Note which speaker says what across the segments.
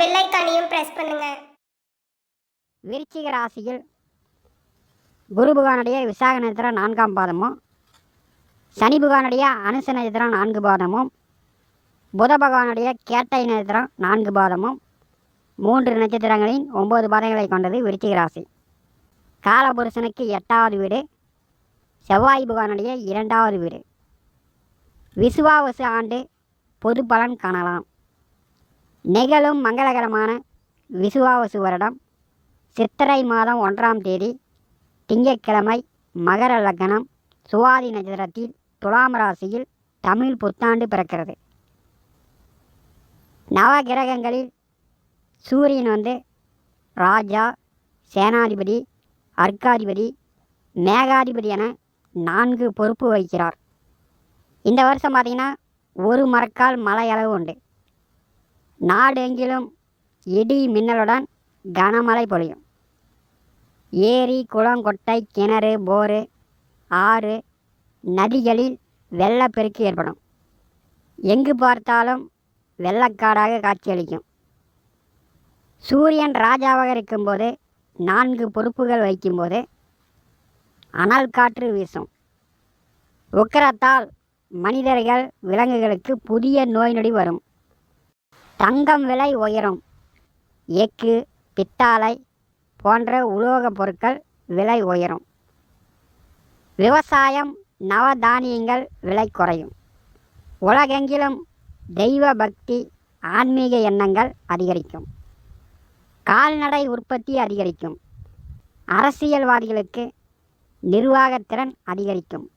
Speaker 1: Bell ஐக்கானையும் press பண்ணுங்க.
Speaker 2: விருச்சிக ராசியில் குரு புகானுடைய விசாக நட்சத்திரம் நான்காம் பாதமும் சனி புகானுடைய அனுச நட்சத்திரம் நான்கு பாதமும் புத பகவானுடைய கேட்டை நட்சத்திரம் நான்கு பாதமும் மூன்று நட்சத்திரங்களின் ஒன்பது பாதங்களை கொண்டது விருச்சிக ராசி. காலபுருஷனுக்கு எட்டாவது வீடு செவ்வாய் புகானுடைய இரண்டாவது வீடு. விசுவாவசு ஆண்டு பொது பலன் காணலாம். நிகழும் மங்களகரமான விசுவாவசு வருடம் சித்திரை மாதம் ஒன்றாம் தேதி திங்கட்கிழமை மகர லக்னம் சுவாதி நட்சத்திரத்தில் துலாம் ராசியில் தமிழ் புத்தாண்டு பிறக்கிறது. நவகிரகங்களில் சூரியன் வந்து ராஜா சேனாதிபதி அர்க்காதிபதி மேகாதிபதி என நான்கு பொறுப்பு வகிக்கிறார். இந்த வருஷம் பார்த்திங்கன்னா ஒரு மரக்கால் மலை அளவு உண்டு. நாடு எங்கிலும் இடி மின்னலுடன் கனமழை பொழியும். ஏரி குளம் கொட்டை கிணறு போரு ஆறு நதிகளில் வெள்ளப்பெருக்கு ஏற்படும். எங்கு பார்த்தாலும் வெள்ளக்காடாக காட்சியளிக்கும். சூரியன் ராஜாவாக இருக்கும்போது நான்கு பொறுப்புகள் வைக்கும்போது அனல் காற்று வீசும். உக்கரத்தால் மனிதர்கள் விலங்குகளுக்கு புதிய நோய் நொடி வரும். தங்கம் விலை உயரும். எஃகு பித்தாலை போன்ற உலோகப் பொருட்கள் விலை உயரும். விவசாயம் நவதானியங்கள் விலை குறையும். உலகெங்கிலும் தெய்வ பக்தி ஆன்மீக எண்ணங்கள் அதிகரிக்கும். கால்நடை உற்பத்தி அதிகரிக்கும். அரசியல்வாதிகளுக்கு நிர்வாகத்திறன் அதிகரிக்கும்.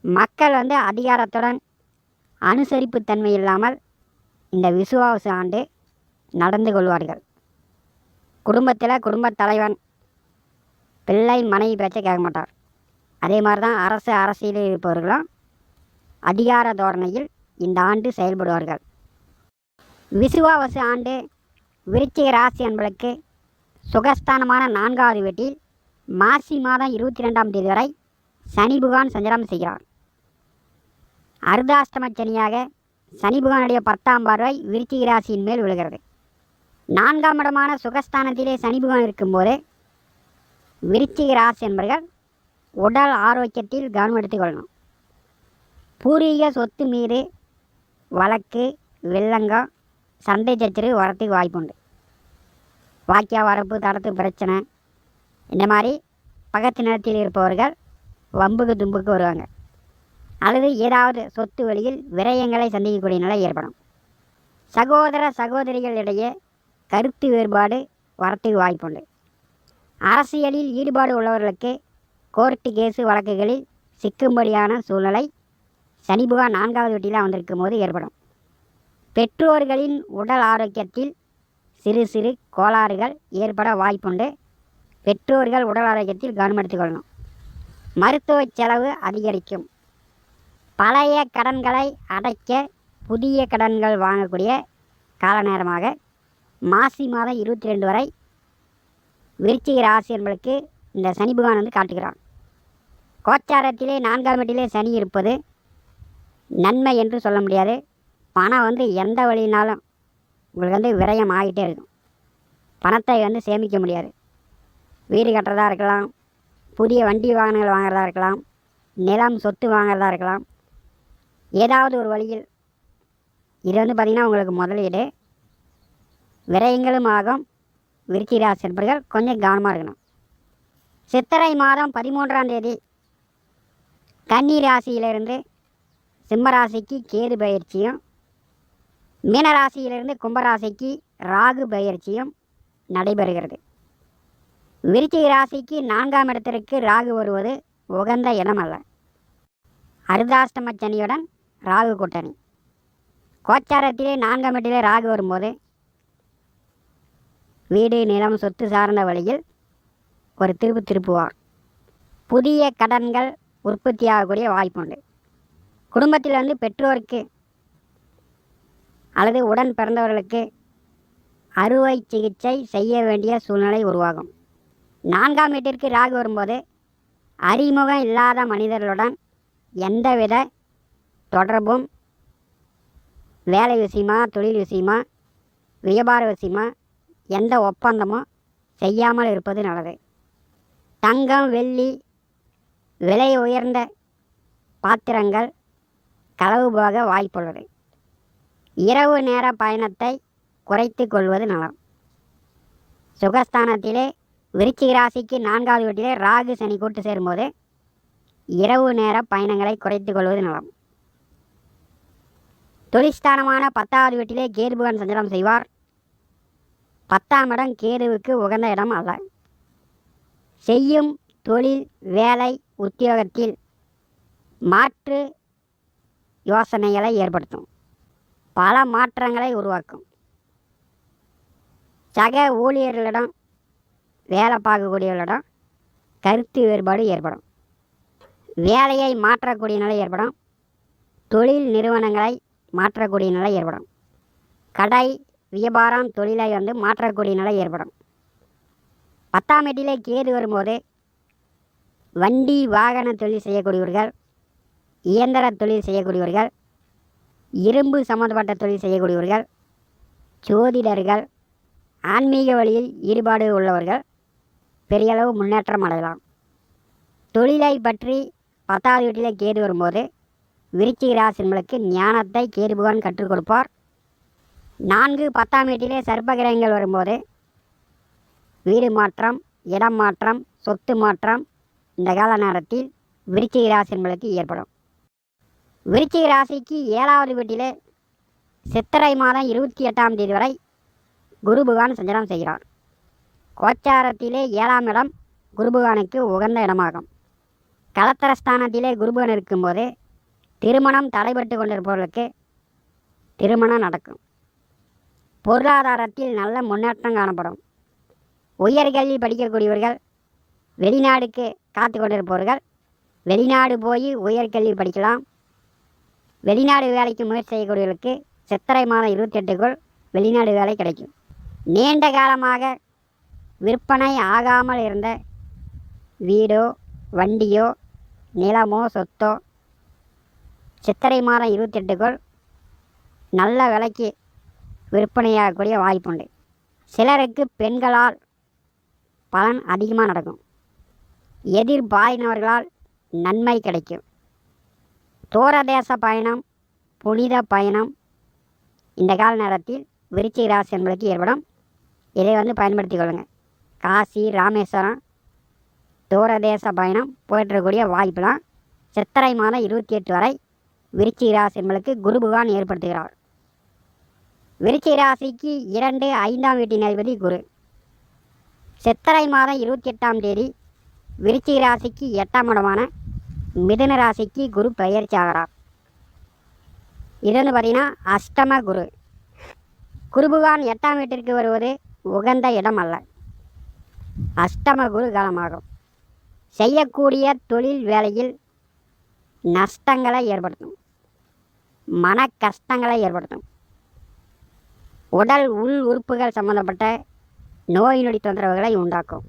Speaker 2: மக்கள் வந்து அதிகாரத்துடன் அனுசரிப்புத்தன்மை இல்லாமல் இந்த விசுவாச ஆண்டு நடந்து கொள்வார்கள். குடும்பத்தில் குடும்பத் தலைவன் பிள்ளை மனைவி பேச்சை கேட்க மாட்டார். அதே மாதிரி தான் அரசு அரசியலில் இருப்பவர்களும் அதிகார தோரணையில் இந்த ஆண்டு செயல்படுவார்கள். விசுவாவசு ஆண்டு விருச்சிக ராசி என்பதற்கு சுகஸ்தானமான நான்காவது வீட்டில் மாசி மாதம் இருபத்தி ரெண்டாம் தேதி வரை சனி புகான் சஞ்சாரம் செய்கிறார். அர்தாஷ்டம சனியாக சனி புகானுடைய பத்தாம் பார்வை விருச்சிக ராசியின் மேல் விழுகிறது. நான்காம் இடமான சுகஸ்தானத்திலே சனி புகான் இருக்கும்போது விருச்சிக ராசி என்பர்கள் உடல் ஆரோக்கியத்தில் கவனம் எடுத்துக்கொள்ளணும் பூர்வீக சொத்து மீது வழக்கு வெள்ளங்கம் சண்டை சச்சரவு வரத்துக்கு வாய்ப்புண்டு வாக்கியா வரப்பு தடத்து பிரச்சனை இந்த மாதிரி பக்கத்து நிலத்தில் இருப்பவர்கள் வம்புக்கு தும்புக்கு வருவாங்க. அல்லது ஏதாவது சொத்து வழியில் விரயங்களை சந்திக்கக்கூடிய நிலை ஏற்படும். சகோதர சகோதரிகளிடையே கருத்து வேறுபாடு வரத்துக்கு வாய்ப்புண்டு. அரசியலில் ஈடுபாடு உள்ளவர்களுக்கு கோர்ட்டு கேஸு வழக்குகளில் சிக்கும்படியான சூழ்நிலை சனிபுகா நான்காவது வீட்டில் வந்திருக்கும் போது ஏற்படும். பெற்றோர்களின் உடல் ஆரோக்கியத்தில் சிறு சிறு கோளாறுகள் ஏற்பட வாய்ப்புண்டு. பெற்றோர்கள் உடல் ஆரோக்கியத்தில் கவனம் எடுத்துக்கொள்ளணும். மருத்துவ செலவு அதிகரிக்கும். பழைய கடன்களை அடைக்க புதிய கடன்கள் வாங்கக்கூடிய கால நேரமாக மாசி மாதம் இருபத்தி ரெண்டு வரை விருச்சிக ராசி என்பதற்கு இந்த சனி பகவான் வந்து காட்டுகிறான் கோச்சாரத்திலே நான்காம் வீட்டிலே சனி இருப்பது நன்மை என்று சொல்ல முடியாது. பணம் வந்து எந்த வழியினாலும் உங்களுக்கு வந்து விரயம் ஆகிட்டே இருக்கும். பணத்தை வந்து சேமிக்க முடியாது. வீடு கட்டுறதா இருக்கலாம் புதிய வண்டி வாகனங்கள் வாங்குறதா இருக்கலாம் நிலம் சொத்து வாங்குறதா இருக்கலாம் ஏதாவது ஒரு வழியில். இது வந்து பார்த்திங்கன்னா உங்களுக்கு முதலீடு விரயங்களும் ஆகும் விருச்சிக ராசி என்பர்கள் கொஞ்சம் கவனமாக இருக்கணும். சித்திரை மாதம் பதிமூன்றாம் தேதி கன்னி ராசியிலிருந்து சிம்மராசிக்கு கேது பயிற்சியும் மீனராசியிலிருந்து கும்பராசிக்கு ராகு பயிற்சியும் நடைபெறுகிறது. விருச்சிக ராசிக்கு நான்காம் இடத்திற்கு ராகு வருவது உகந்த இடமல்ல அல்ல. சனியுடன் ராகு கூட்டணி. கோச்சாரத்திலே நான்காம் இடத்திலே ராகு வரும்போது வீடு நிலம் சொத்து சார்ந்த வழியில் ஒரு திருப்பு திருப்புவார். புதிய கடன்கள் உற்பத்தியாகக்கூடிய வாய்ப்புண்டு. குடும்பத்தில் வந்து பெற்றோருக்கு அல்லது உடன் பிறந்தவர்களுக்கு அறுவை சிகிச்சை செய்ய வேண்டிய சூழ்நிலை உருவாகும். நான்காம் வீட்டிற்கு ராகு வரும்போது அறிமுகம் இல்லாத மனிதர்களுடன் எந்தவித தொடர்பும் வேலை விஷயமா தொழில் விஷயமா வியாபார விஷயமா எந்த ஒப்பந்தமும் செய்யாமல் இருப்பது நல்லது. தங்கம் வெள்ளி விலை உயர்ந்த பாத்திரங்கள் களவு போக வாய்ப்புள்ளது. இரவு நேர பயணத்தை குறைத்து கொள்வது நலம். சுகஸ்தானத்திலே விருச்சிக ராசிக்கு நான்காவது வீட்டிலே ராகு சனி கூட்டு சேரும்போது இரவு நேர பயணங்களை குறைத்து கொள்வது நலம். தொழிஸ்தானமான பத்தாவது வீட்டிலே கேதுபுகன் சஞ்சாரம் சஞ்சலம் செய்வார். பத்தாம் இடம் கேதுவுக்கு உகந்த இடம் அல்ல. செய்யும் தொழில் வேலை உத்தியோகத்தில் மாற்று யோசனைகளை ஏற்படுத்தும். பல மாற்றங்களை உருவாக்கும். சக ஊழியர்களிடம் வேலை பார்க்கக்கூடியவர்களிடம் கருத்து வேறுபாடு ஏற்படும். வேலையை மாற்றக்கூடிய நிலை ஏற்படும். தொழில் நிறுவனங்களை மாற்றக்கூடிய நிலை ஏற்படும். கடை வியாபாரம் தொழிலை வந்து மாற்றக்கூடிய நிலை ஏற்படும். பத்தாம் எட்டிலே கேது வரும்போது வண்டி வாகன தொழில் செய்யக்கூடியவர்கள் இயந்திர தொழில் செய்யக்கூடியவர்கள் இரும்பு சம்மந்தப்பட்ட தொழில் செய்யக்கூடியவர்கள் ஜோதிடர்கள் ஆன்மீக வழியில் ஈடுபாடு உள்ளவர்கள் பெரிய அளவு முன்னேற்றம் அடையலாம். தொழிலை பற்றி பத்தாவது வீட்டில் கேது வரும்போது விருச்சிக ராசினர்களுக்கு ஞானத்தை கேது கற்றுக் கொடுப்பார். நான்கு பத்தாம் வீட்டிலே சர்ப்பகிரகங்கள் வரும்போது வீடு மாற்றம் இடம் மாற்றம் சொத்து மாற்றம் இந்த கால நேரத்தில் விருச்சிக ராசினர்களுக்கு ஏற்படும். விருச்சிக ராசிக்கு ஏழாவது வீட்டிலே சித்திரை மாதம் இருபத்தி எட்டாம் தேதி வரை குரு பகவான் செய்கிறார். கோச்சாரத்திலே ஏழாம் இடம் குருபுகானுக்கு உகந்த இடமாகும். கலத்தரஸ்தானத்திலே குருபகன் இருக்கும்போது திருமணம் தடைபட்டு கொண்டிருப்பவர்களுக்கு திருமணம் நடக்கும். பொருளாதாரத்தில் நல்ல முன்னேற்றம் காணப்படும். உயர்கல்வி படிக்கக்கூடியவர்கள் வெளிநாடுக்கு காத்து கொண்டிருப்பவர்கள் வெளிநாடு போய் உயர்கல்வி படிக்கலாம். வெளிநாடு வேலைக்கு முயற்சி செய்யக்கூடியவர்களுக்கு சித்திரை மாதம் இருபத்தெட்டுக்குள் வெளிநாடு வேலை கிடைக்கும். நீண்ட காலமாக விற்பனை ஆகாமல் இருந்த வீடோ வண்டியோ நிலமோ சொத்தோ சித்திரை மாதம் இருபத்தெட்டுக்குள் நல்ல விலைக்கு விற்பனையாகக்கூடிய வாய்ப்புண்டு. சிலருக்கு பெண்களால் பலன் அதிகமாக நடக்கும். எதிர்பாயினவர்களால் நன்மை கிடைக்கும். தூரதேச பயணம் புனித பயணம் இந்த கால நேரத்தில் விருச்சிக ராசி என்பதற்கு ஏற்படும். இதை வந்து பயன்படுத்திக் கொள்ளுங்கள் காசி ராமேஸ்வரம் தூரதேச பயணம் போயிட்டுருக்கக்கூடிய வாய்ப்புலாம் சித்திரை மாதம் இருபத்தி எட்டு வரை விருச்சிக ராசி என்பதற்கு குரு பகவான் ஏற்படுத்துகிறார். விருச்சிக ராசிக்கு இரண்டு ஐந்தாம் வீட்டின் அதிபதி குரு. சித்திரை மாதம் இருபத்தி எட்டாம் தேதி விருச்சிக ராசிக்கு எட்டாம் இடமான மிதுன ராசிக்கு குரு பெயர்ச்சி ஆகிறார். இது வந்து பார்த்திங்கன்னா அஷ்டம குரு. குருபுகான் எட்டாம் வீட்டிற்கு வருவது உகந்த இடம் அல்ல. அஷ்டம குரு காலமாகும். செய்யக்கூடிய தொழில் வேலையில் நஷ்டங்களை ஏற்படுத்தும். மன கஷ்டங்களை ஏற்படுத்தும். உடல் உள் உறுப்புகள் சம்பந்தப்பட்ட நோய் நொடி தொந்தரவுகளை உண்டாக்கும்.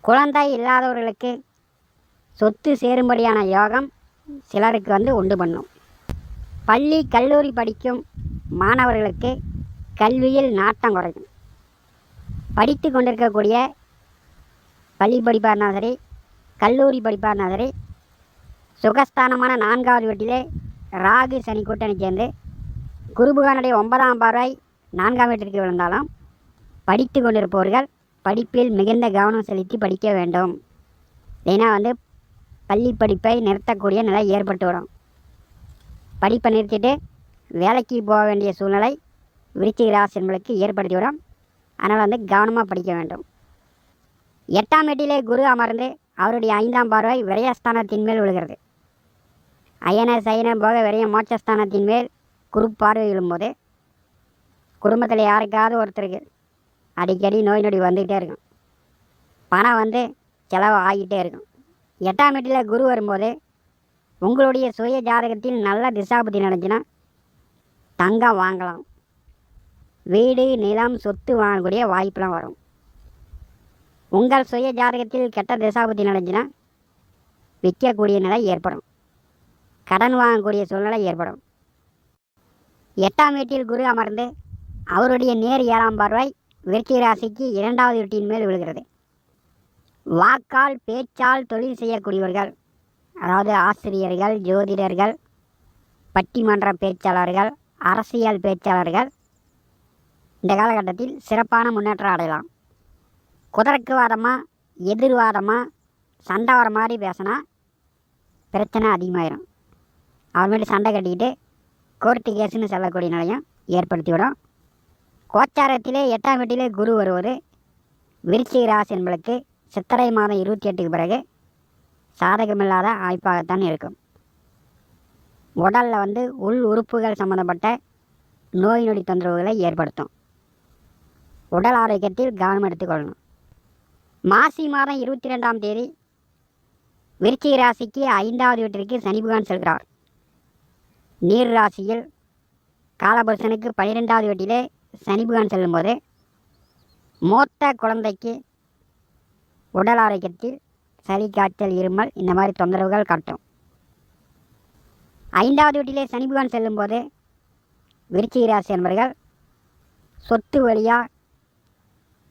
Speaker 2: குழந்தை இல்லாதவர்களுக்கு சொத்து சேரும்படியான யோகம் சிலருக்கு வந்து உண்டு பண்ணும். பள்ளி கல்லூரி படிக்கும் மாணவர்களுக்கு கல்வியில் நாட்டம் குறையும். படித்து கொண்டிருக்கக்கூடிய பள்ளி படிப்பாக இருந்தாலும் சரி கல்லூரி படிப்பாக இருந்தாலும் சரி சுகஸ்தானமான நான்காவது வீட்டிலே ராகு சனி கூட்டணி சேர்ந்து குருபுகானுடைய ஒன்பதாம் பார்வை நான்காம் வீட்டிற்கு விழுந்தாலும் படித்து கொண்டிருப்பவர்கள் படிப்பில் மிகுந்த கவனம் செலுத்தி படிக்க வேண்டும். ஏன்னா வந்து பள்ளி படிப்பை நிறுத்தக்கூடிய நிலை ஏற்பட்டு வரும். படிப்பை நிறுத்திட்டு வேலைக்கு போக வேண்டிய சூழ்நிலை விருச்சிக ராசி என்பதற்கு ஏற்படுத்தி வரும். அதனால் வந்து கவனமாக படிக்க வேண்டும். எட்டாம் எட்டிலே குரு அமர்ந்து அவருடைய ஐந்தாம் பார்வை விரயஸ்தானத்தின் மேல் விழுகிறது. அயன சயன போக விரய மோட்சஸ்தானத்தின் மேல் குரு பார்வை விழும்போது குடும்பத்தில் யாருக்காவது ஒருத்தருக்கு அடிக்கடி நோய் நொடி வந்துக்கிட்டே இருக்கும். பணம் வந்து செலவு ஆகிட்டே இருக்கும். எட்டாம் வீட்டில் குரு வரும்போது உங்களுடைய சுய ஜாதகத்தில் நல்ல திசாபதி நடந்துச்சுன்னா தங்கம் வாங்கலாம். வீடு நிலம் சொத்து வாங்கக்கூடிய வாய்ப்பெலாம் வரும். உங்கள் சுய ஜாதகத்தில் கெட்ட திசாபதி நடந்துச்சுன்னா விற்கக்கூடிய நிலை ஏற்படும். கடன் வாங்கக்கூடிய சூழ்நிலை ஏற்படும். எட்டாம் வீட்டில் குரு அமர்ந்து அவருடைய நேர் ஏழாம் பார்வை விருச்சிக ராசிக்கு இரண்டாவது வீட்டின் மேல் விழுகிறது. வாக்கால் பேச்சால் தொழில் செய்யக்கூடியவர்கள் அதாவது ஆசிரியர்கள் ஜோதிடர்கள் பட்டிமன்ற பேச்சாளர்கள் அரசியல் பேச்சாளர்கள் இந்த காலகட்டத்தில் சிறப்பான முன்னேற்றம் அடையலாம். குதர்க்கு வாதமாக எதிர்வாதமாக சண்டை வர மாதிரி பேசினா பிரச்சனை அதிகமாயிரும். அப்புறமேட்டு சண்டை கட்டிக்கிட்டு கோர்ட்டு கேஸுன்னு சொல்லக்கூடிய நிலையம் ஏற்படுத்திவிடும். கோச்சாரத்திலே எட்டாம் வீட்டிலே குரு வருவது விருச்சிக ராசி என்பதற்கு சித்திரை மாதம் இருபத்தி எட்டுக்கு பிறகு சாதகமில்லாத வாய்ப்பாகத்தான் இருக்கும். உடலில் வந்து உள் உறுப்புகள் சம்மந்தப்பட்ட நோய் நொடி தொந்தரவுகளை ஏற்படுத்தும். உடல் ஆரோக்கியத்தில் கவனம் எடுத்துக்கொள்ளணும். மாசி மாதம் இருபத்தி ரெண்டாம் தேதி விருச்சிக ராசிக்கு ஐந்தாவது வீட்டிற்கு சனி பகவான் செல்கிறார். நீர் ராசியில் காலபுருஷனுக்கு பன்னிரெண்டாவது வீட்டிலே சனி செல்லும்போது மூத்த குழந்தைக்கு உடல் ஆரோக்கியத்தில் சளி காய்ச்சல் இருமல் இந்த மாதிரி தொந்தரவுகள் காட்டும். ஐந்தாவது வீட்டிலே சனி பகவான் செல்லும்போது விருச்சிக ராசி என்பவர்கள் சொத்து வழியாக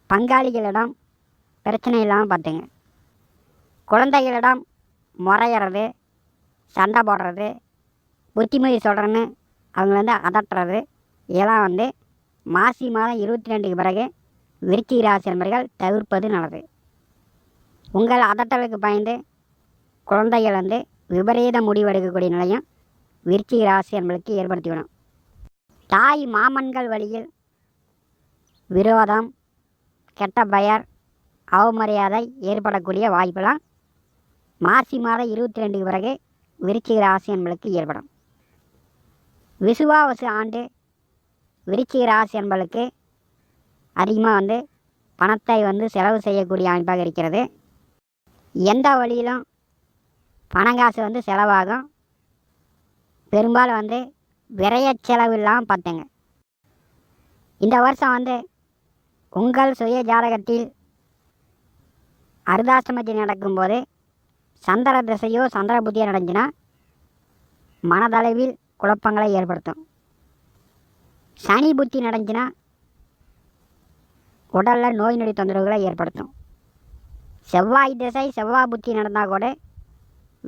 Speaker 2: பங்காளிகளிடம் பிரச்சனை இல்லாமல் பார்த்துங்க. குழந்தைகளிடம் முறையிறது சண்டை போடுறது புத்திமதி சொல்கிறேன்னு அவங்க வந்து அதட்டுறது. இதெல்லாம் வந்து மாசி மாதம் இருபத்தி ரெண்டுக்கு பிறகு விருச்சிக ராசி என்பவர்கள் தவிர்ப்பது நல்லது. உங்கள் அதட்டலுக்கு பயந்து குழந்தைகள் வந்து விபரீத முடிவெடுக்கக்கூடிய நிலையம் விருச்சிக ராசி என்பதற்கு ஏற்படுத்திவிடும். தாய் மாமன்கள் வழியில் விரோதம் கெட்ட பெயர் அவமரியாதை ஏற்படக்கூடிய வாய்ப்பெல்லாம் மாசி மாதம் இருபத்தி ரெண்டுக்கு பிறகு விருச்சிக ராசி என்பதற்கு ஏற்படும். விசுவாவசு ஆண்டு விருச்சிக ராசி என்பளுக்கு அதிகமாக வந்து பணத்தை வந்து செலவு செய்யக்கூடிய அமைப்பாக இருக்கிறது. எந்த வழியிலும் பணங்காசு வந்து செலவாகும். பெரும்பாலும் வந்து விரைய செலவு இல்லாமல் பார்த்துங்க. இந்த வருஷம் வந்து உங்கள் சுய ஜாதகத்தில் அருதாசிரமத்தில் நடக்கும்போது சந்திர திசையோ சந்திர புத்தியோ நடந்துச்சுன்னா மனதளவில் குழப்பங்களை ஏற்படுத்தும். சனி புத்தி நடந்துச்சுன்னா உடலில் நோய் நொடி தொந்தரவுகளை ஏற்படுத்தும். செவ்வாய் திசை செவ்வாய் புத்தி நடந்தால் கூட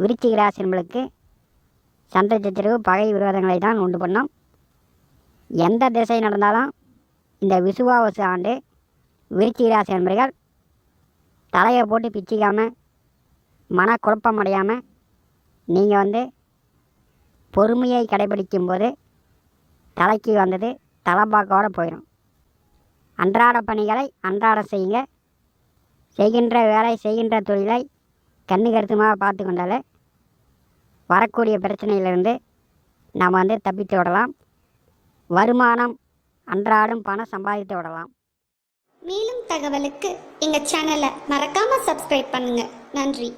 Speaker 2: விருச்சிக ராசினர்களுக்கு சண்டை சச்சரவு பகை விரோதங்களை தான் உண்டு பண்ணும். எந்த திசை நடந்தாலும் இந்த விசுவாவசு ஆண்டு விருச்சிக ராசி நண்பர்கள் தலையை போட்டு பிச்சிக்காமல் மனக்குழப்பம் அடையாமல் நீங்கள் வந்து பொறுமையை கடைபிடிக்கும் போது தலைக்கு வந்தது தலைப்பாக்கோட போயிடும் அன்றாட பணிகளை அன்றாடம் செய்யுங்க. செய்கின்ற வேலை செய்கின்ற தொழிலை கண்ணு கருத்துமாக பார்த்து கொண்டாலே வரக்கூடிய பிரச்சனையிலிருந்து நாம் வந்து தப்பித்து விடலாம். வருமானம் அன்றாடம் பணம் சம்பாதித்து விடலாம்.
Speaker 1: மேலும் தகவலுக்கு எங்கள் சேனலை மறக்காமல் சப்ஸ்கிரைப் பண்ணுங்கள் நன்றி.